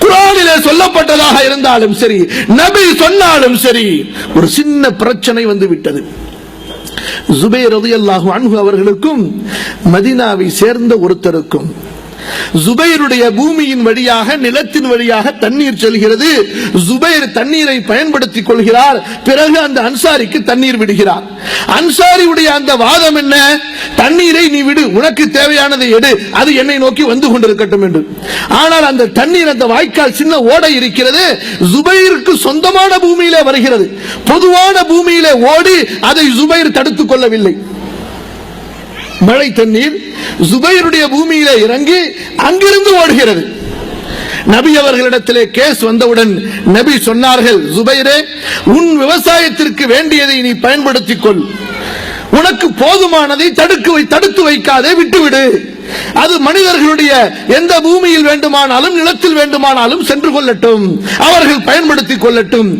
குரானிலே சொல்லப்பட்டதாக இருந்தாலும் சரி நபி சொன்னாலும் சரி ஒரு சின்ன பிரச்சனை வந்து விட்டது. ஜுபைர் ரலியல்லாஹு அன்ஹு அவர்களுக்கும் மதீனாவை சேர்ந்த ஒருத்தருக்கும் ஜுபைருடைய பூமியின் வழியாக நிலத்தின் வழியாக தண்ணீர் செல்கிறது. ஜுபைர் தண்ணீரை பயன்படுத்திக் கொள்கிறார். பிறகு அந்த அன்சாரிக்கு தண்ணீர் விடுகிறார். அன்சாரியுடைய அந்த வாதம் என்ன? தண்ணீரை நீ விடு உனக்கு தேவையானதை எடு. அது என்னை நோக்கி வந்து கொண்டிருக்கட்டும் என்று. ஆனால் அந்த தண்ணீர் அந்த வாய்க்கால் சின்ன ஓடை இருக்கிறது. ஜுபைருக்கு சொந்தமான பூமியிலே வருகிறது. பொதுவான பூமியிலே ஓடி அதை ஜுபைர் தடுத்துக் கொள்ளவில்லை. மழை தண்ணீர் ஜுபைருடைய பூமியில இறங்கி அங்கிருந்து ஓடுகிறது. நபி அவர்களிடத்திலே கேஸ் வந்தவுடன் நபி சொன்னார்கள் ஜுபைரே உன் விவசாயத்திற்கு வேண்டியதை நீ பயன்படுத்திக் கொள் உனக்கு போதுமானதை தடுக்கு வை தடுத்து வைக்காதே விட்டுவிடு. அது மனிதர்களுடைய எந்த பூமியில் வேண்டுமானாலும் நிலத்தில் வேண்டுமானாலும் சென்று கொள்ளட்டும். அவர்கள் பயன்படுத்திக் கொள்ளட்டும்.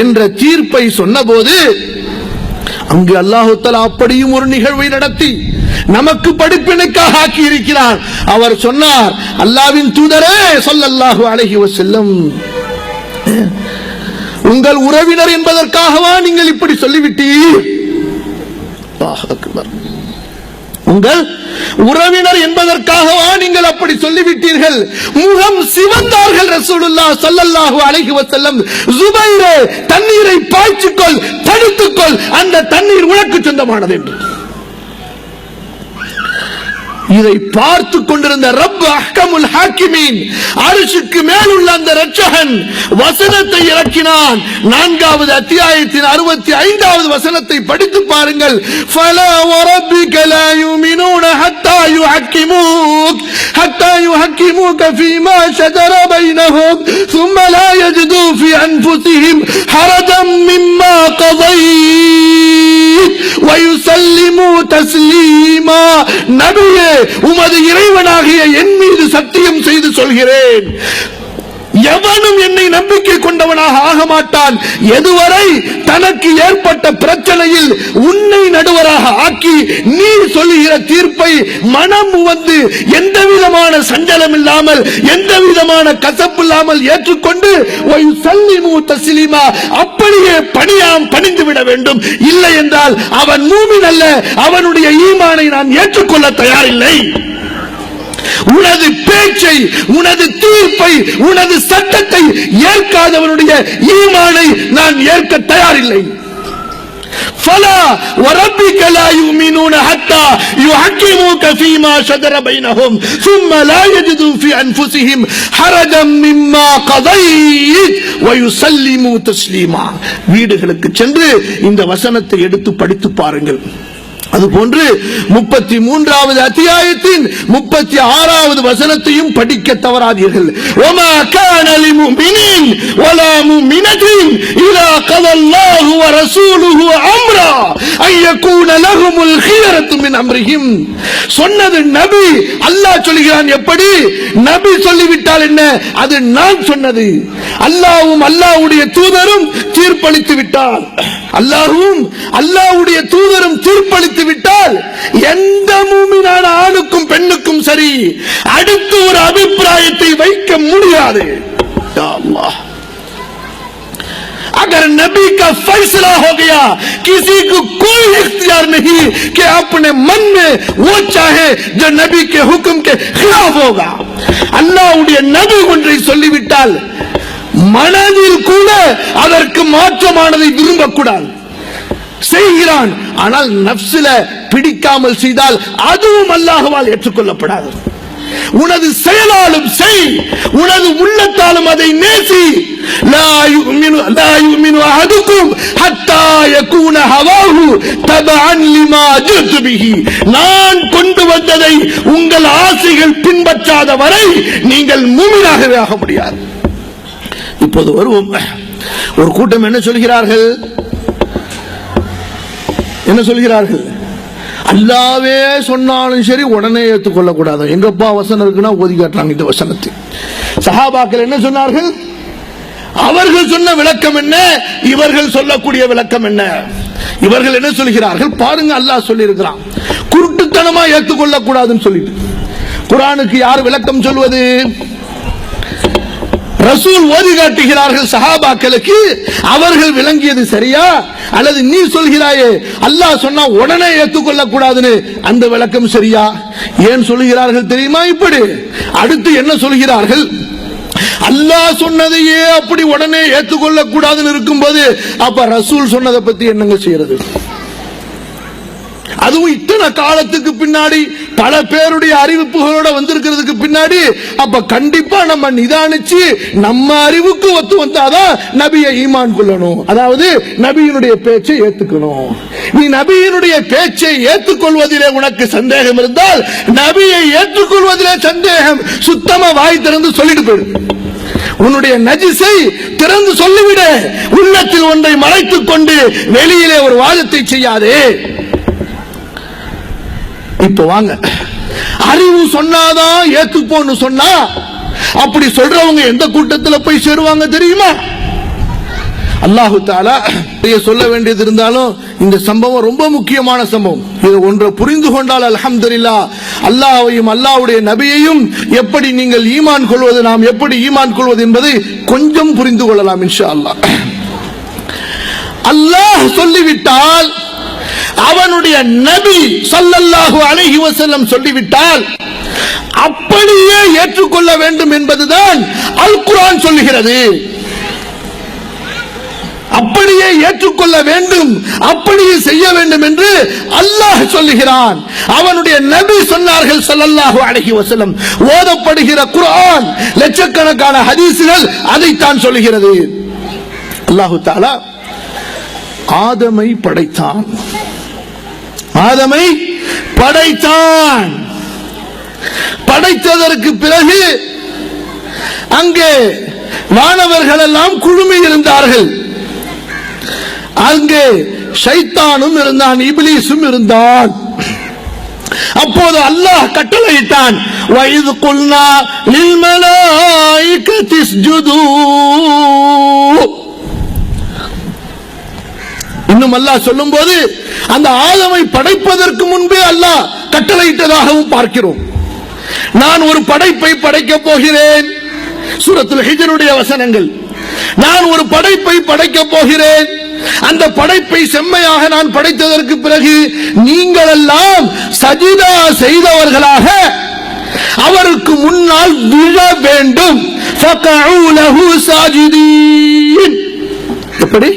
என்ற தீர்ப்பை சொன்னபோது அங்கு அல்லாஹு அப்படியும் ஒரு நிகழ்வை நடத்தி நமக்கு படிப்பினைக்காக ஆக்கி இருக்கிறார் அவர் சொன்னார் அல்லாவின் தூதரே சொல்லல்லாஹு அழகிவ செல்லும் உங்கள் உறவினர் என்பதற்காகவா நீங்கள் இப்படி சொல்லிவிட்டீர்? உங்கள் உறவினர் என்பதற்காகவா நீங்கள் அப்படி சொல்லிவிட்டீர்கள்? முகம் சிவந்தார்கள் ரசூலுல்லா சல்லல்லாஹு அலைஹி வஸல்லம் ஜுபைரே தண்ணீரை பாய்ச்சிக்கொள் தடுத்துக்கொள் அந்த தண்ணீர் உனக்கு சொந்தமானது என்று. இதை பார்த்து கொண்டிருந்த ரப் அஹ்கமுல் ஹாக்கிமீன் அரிசுக்கு மேல் உள்ள அந்த ரட்சகன் வசனத்தை இறக்கினான் நான்காவது அத்தியாயத்தின் அறுபத்தி ஐந்தாவது வசனத்தை படித்து பாருங்கள் فَلَا وَرَبِّكَ لَا يُؤْمِنُونَ حَتَّى يُحَكِّمُوكَ حَتَّى يُحَكِّمُوكَ فِيمَا شَجَرَ بَيْنَهُمْ ثُمَّ لَا يَجِدُوا فِي أَنفُسِهِمْ حَرَجًا مِّمَّا قَضَيْتَ وَيُسَلِّمُوا تَسْلِيمًا நபியே உமது இறைவனாகிய என் மீது சத்தியம் செய்து சொல்கிறேன். எவனும் என்னை நம்பிக்கை கொண்டவனாக ஆக மாட்டான். எதுவரை தனக்கு ஏற்பட்ட பிரச்சனையில் உன்னை நடுவராக ஆக்கி நீ சொல்லுகிற தீர்ப்பை மனம் வந்து எந்த விதமான சஞ்சலம் இல்லாமல் எந்த விதமான கசப்பு இல்லாமல் ஏற்றுக்கொண்டு சல்லிமு அப்படியே பணியாம் பணிந்து விட வேண்டும். இல்லை என்றால் அவன் மூமின் அல்ல அவனுடைய ஈமானை நான் ஏற்றுக்கொள்ள தயாரில்லை. உனது பேச்சை உனது தீர்ப்பை உனது சட்டத்தை ஏற்காதவனுடைய ஈமானை நான் ஏற்க தயாரில்லை فلا وربك لا يؤمنون حتى يحكموك فيما شجر بينهم ثم لا يجدوا في انفسهم حرجا مما قضيت ويسلموا تسليما வீடுகளுக்கு சென்று இந்த வசனத்தை எடுத்து படித்து பாருங்கள் அதுபோன்று முப்பத்தி மூன்றாவது அத்தியாயத்தின் முப்பத்தி ஆறாவது வசனத்தையும் படிக்க தவறாதீர்கள். ஒமா கானலி முமினின் ஒலா முமினத்தின் சொன்னது நபி அல்லாஹ் சொல்கிறான் எப்படி? நபி சொல்லிவிட்டால் என்ன? அது நான் சொன்னது. அல்லாவும் அல்லாவுடைய தூதரும் தீர்ப்பளித்து விட்டான் அல்லாஹ்வும் அல்லாஹ்வுடைய தூதரும் தீர்ப்பளித்து விட்டால் எந்த மூமினான ஆணுக்கும் பெண்ணுக்கும் சரி அடுத்து ஒரு அபிப்பிராயத்தை வைக்க முடியாது யா அல்லாஹ் अगर नबी का फैसला हो गया किसी को कोई इख्तियार नहीं कि अपने मन में वो चाहे जो नबी के हुक्म के खिलाफ होगा அல்லாஹ்வுடைய நபி ஒன்றை சொல்லிவிட்டால் மனதில் கூட அதற்கு மாற்றமானதை விரும்பக்கூடாது. செய்கிறான். ஆனால் நப்சில பிடிக்காமல் செய்தால் அதுவும் அல்லாஹவால் ஏற்றுக்கொள்ளப்படாது. உனது செயலாலும் செய். உனது உள்ளத்தாலும் அதை நேசி. ஹவாஹு நான் கொண்டு வந்ததை உங்கள் ஆசைகள் பின்பற்றாத வரை நீங்கள் மூமினாகவே ஆக முடியாது. இப்போது வருவோம். ஒரு கூட்டம் என்ன சொல்கிறார்கள்? என்ன சொல்கிறார்கள்? அல்லாவே சொன்னாலும் சரி உடனே ஏற்றுக்கொள்ள கூடாது எங்கப்பா வசனம் இருக்குன்னா ஓதி காட்டுறாங்க இந்த வசனத்தை. சஹாபாக்கள் என்ன சொன்னார்கள்? அவர்கள் சொன்ன விளக்கம் என்ன? இவர்கள் சொல்லக்கூடிய விளக்கம் என்ன? இவர்கள் என்ன சொல்கிறார்கள்? பாருங்க அல்லாஹ் சொல்லி இருக்கிறான் குருட்டுத்தனமா ஏற்றுக்கொள்ள கூடாதுன்னு சொல்லிட்டு. குரானுக்கு யார் விளக்கம் சொல்வது? ரசூல் ஓதி காட்டுகிறார்கள் சஹாபாக்களுக்கு அவர்கள் விளங்கியது சரியா? அல்லது நீ சொல்கிறாயே அல்லாஹ் சொன்னா உடனே ஏற்றுக்கொள்ள கூடாதுன்னு அந்த விளக்கம் சரியா? ஏன் சொல்கிறார்கள் தெரியுமா இப்படி? அடுத்து என்ன சொல்கிறார்கள்? அல்லாஹ் சொன்னதையே அப்படி உடனே ஏற்றுக்கொள்ள கூடாதுன்னு இருக்கும்போது அப்ப ரசூல் சொன்னதை பத்தி என்னங்க செய்யறது? அதுவும் இத்தனை காலத்துக்கு பின்னாடி பல பேருடைய அறிவிப்புகளோட வந்திருக்கிறதுக்கு பின்னாடி அப்ப கண்டிப்பா நம்ம நிதானிச்சு நம்ம அறிவுக்கு ஒத்து வந்தாதான் நபியை ஈமான் கொள்ளணும். அதாவது நபியினுடைய பேச்சை ஏத்துக்கணும். நீ நபியினுடைய பேச்சை ஏற்றுக்கொள்வதிலே உனக்கு சந்தேகம் இருந்தால் நபியை ஏற்றுக்கொள்வதிலே சந்தேகம் சுத்தமா வாய் திறந்து சொல்லிட்டு போயிடும் உன்னுடைய நஜிசை திறந்து சொல்லிவிட. உள்ளத்தில் ஒன்றை மறைத்துக் கொண்டு வெளியிலே ஒரு வாதத்தை செய்யாதே. இப்ப வாங்க. அறிவு சொன்னாதான் ஏத்துப்போன்னு சொன்னா அப்படி சொல்றவங்க எந்த கூட்டத்தில் போய் சேருவாங்க தெரியுமா? அல்லாஹு தாலா சொல்ல வேண்டியது இருந்தாலும் இந்த சம்பவம் ரொம்ப முக்கியமான சம்பவம். இது ஒன்றை புரிந்து கொண்டால் அல்ஹம்துலில்லா அல்லாஹையும் அல்லாஹ்வுடைய நபியையும் எப்படி நீங்கள் ஈமான் கொள்வது நாம் எப்படி ஈமான் கொள்வது என்பதை கொஞ்சம் புரிந்து கொள்ளலாம் இன்ஷா அல்லாஹ். அல்லாஹ் சொல்லிவிட்டால் அவனுடைய நபி ஸல்லல்லாஹு அலைஹி வஸல்லம் சொல்லிவிட்டால் அப்படியே ஏற்றுக்கொள்ள வேண்டும் என்பதுதான் அல் குரான் சொல்லுகிறது. அப்படியே ஏற்றுக்கொள்ள வேண்டும் அப்படியே செய்ய வேண்டும் என்று அல்லாஹ் சொல்லுகிறான். அவனுடைய நபி சொன்னார்கள் சொல்லல்லாஹு அழகி வசலம் ஓதப்படுகிற குரான் லட்சக்கணக்கான ஹதீசுகள் அதைத்தான் சொல்லுகிறது. அல்லாஹு தாலா ஆதமை படைத்தான். ஆதமை படைத்தான். படைத்ததற்கு பிறகு அங்கே வானவர்கள் எல்லாம் குழுமி இருந்தார்கள். அங்கே சைத்தானும் இருந்தான் இபிலிசும் இருந்தான். அப்போது அல்லாஹ் கட்டளையிட்டான் வயது கொல்லா நில்மலாய்க்கு இன்னும் அல்லாஹ் சொல்லும் போது அந்த ஆதமை படைப்பதற்கு முன்பே அல்லா கட்டளையிட்டதாகவும் பார்க்கிறோம். நான் ஒரு படைப்பை படைக்க போகிறேன். சூரத்தில் ஹிஜனுடைய வசனங்கள். நான் ஒரு படைப்பை படைக்க போகிறேன். அந்த படைப்பை செம்மையாக நான் படைத்ததற்கு பிறகு நீங்கள் எல்லாம் சஜிதா செய்தவர்களாக அவருக்கு முன்னால் விழ வேண்டும். எப்படி?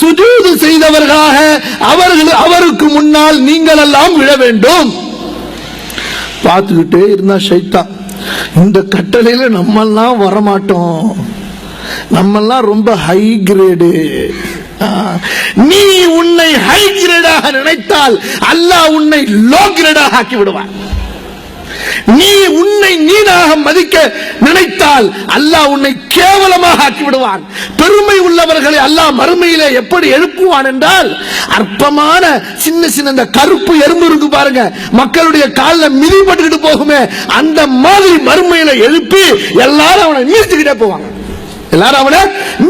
சுஜூது செய்தவர்களாக அவர்கள் அவருக்கு முன்னால் நீங்கள் எல்லாம் விழ வேண்டும். பார்த்துக்கிட்டே இருந்தா ஷைத்தான். இந்த கட்டளையில நம்மெல்லாம் வரமாட்டோம். நம்மெல்லாம் ரொம்ப ஹை கிரேடு நீ உன்னை ஹை கிரேடாக நினைத்தால் அல்லாஹ் உன்னை லோ கிரேடாக ஆக்கி விடுவான். நீ உன்னை நீனாக மதிக்க நினைத்தால் அல்லாஹ் உன்னை கேவலமாக ஆக்கி விடுவான் பெருமை உள்ளவர்களை அல்லாஹ் மறுமையிலே எப்படி எழுப்புவான் என்றால் அற்பமான சின்ன சின்ன இந்த கருப்பு எறும்பு இருக்கு பாருங்க மக்களுடைய காலில் மிதிப்பட்டுக்கிட்டு போகுமே அந்த மாதிரி மறுமையில எழுப்பி எல்லாரும் அவனை மீதிச்சுக்கிட்டே போவாங்க. எல்லாரும் அவனை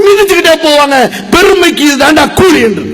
மிதிச்சுக்கிட்டே போவாங்க. பெருமைக்கு இதுதான்டா கூலி என்று.